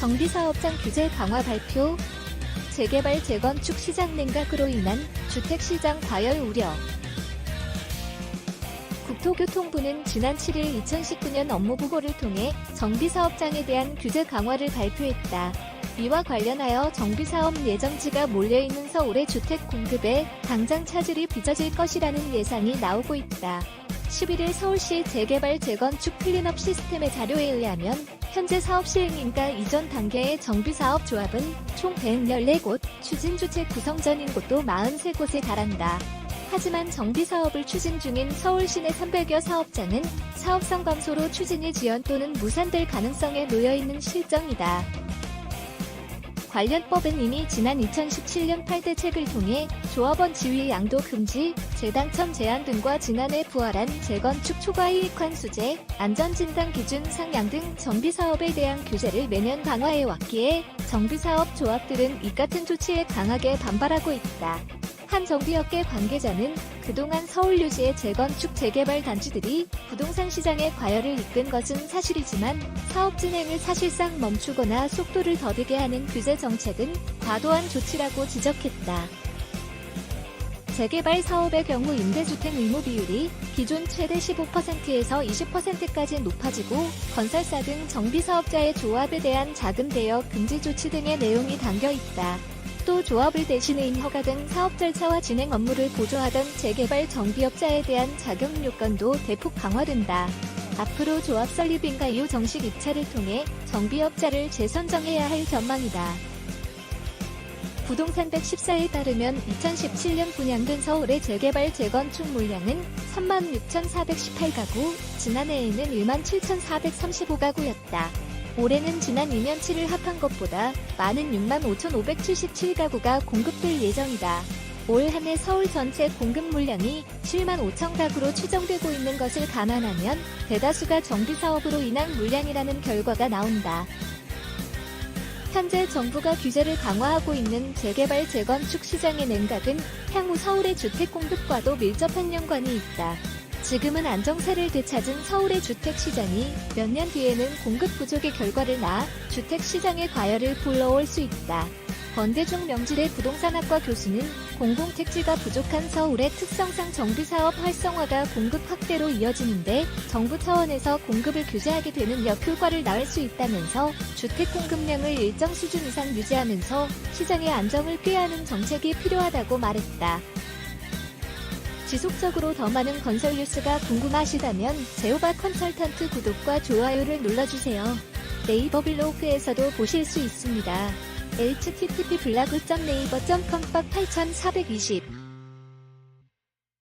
정비사업장 규제 강화 발표, 재개발 재건축 시장 냉각으로 인한 주택시장 과열 우려. 국토교통부는 지난 7일 2019년 업무 보고를 통해 정비사업장에 대한 규제 강화를 발표했다. 이와 관련하여 정비사업 예정지가 몰려있는 서울의 주택 공급에 당장 차질이 빚어질 것이라는 예상이 나오고 있다. 11일 서울시 재개발 재건축 클린업 시스템의 자료에 의하면 현재 사업 시행인가 이전 단계의 정비사업 조합은 총 114곳, 추진주택 구성 전인 곳도 43곳에 달한다. 하지만 정비사업을 추진 중인 서울 시내 300여 사업장은 사업성 감소로 추진이 지연 또는 무산될 가능성에 놓여있는 실정이다. 관련법은 이미 지난 2017년 8대 책을 통해 조합원 지위 양도 금지, 재당첨 제한 등과 지난해 부활한 재건축 초과 이익 환 수제, 안전진단 기준 상향 등 정비사업에 대한 규제를 매년 강화해 왔기에 정비사업 조합들은 이 같은 조치에 강하게 반발하고 있다. 한 정비업계 관계자는 그동안 서울 유지의 재건축 재개발 단지들이 부동산 시장의 과열을 이끈 것은 사실이지만 사업 진행을 사실상 멈추거나 속도를 더디게 하는 규제 정책은 과도한 조치라고 지적했다. 재개발 사업의 경우 임대주택 의무 비율이 기존 최대 15%에서 20%까지 높아지고 건설사 등 정비사업자의 조합에 대한 자금 대여 금지 조치 등의 내용이 담겨 있다. 또 조합을 대신해 인 허가 등 사업 절차와 진행 업무를 보조하던 재개발 정비업자에 대한 자격 요건도 대폭 강화된다. 앞으로 조합 설립인가 이후 정식 입찰을 통해 정비업자를 재선정해야 할 전망이다. 부동산 114에 따르면 2017년 분양된 서울의 재개발 재건축 물량은 36,418가구, 지난해에는 17,435가구였다. 올해는 지난 2년치를 합한 것보다 많은 65,577가구가 공급될 예정이다. 올 한 해 서울 전체 공급 물량이 7만 5천 가구로 추정되고 있는 것을 감안하면 대다수가 정비 사업으로 인한 물량이라는 결과가 나온다. 현재 정부가 규제를 강화하고 있는 재개발 재건축 시장의 냉각은 향후 서울의 주택 공급과도 밀접한 연관이 있다. 지금은 안정세를 되찾은 서울의 주택 시장이 몇 년 뒤에는 공급 부족의 결과를 낳아 주택 시장의 과열을 불러올 수 있다. 권대중 명지대 부동산학과 교수는 공공택지가 부족한 서울의 특성상 정비사업 활성화가 공급 확대로 이어지는데 정부 차원에서 공급을 규제하게 되는 역효과를 낳을 수 있다면서 주택 공급량을 일정 수준 이상 유지하면서 시장의 안정을 꾀하는 정책이 필요하다고 말했다. 지속적으로 더 많은 건설 뉴스가 궁금하시다면 제오바 컨설턴트 구독과 좋아요를 눌러주세요. 네이버 블로그에서도 보실 수 있습니다. http 빡8420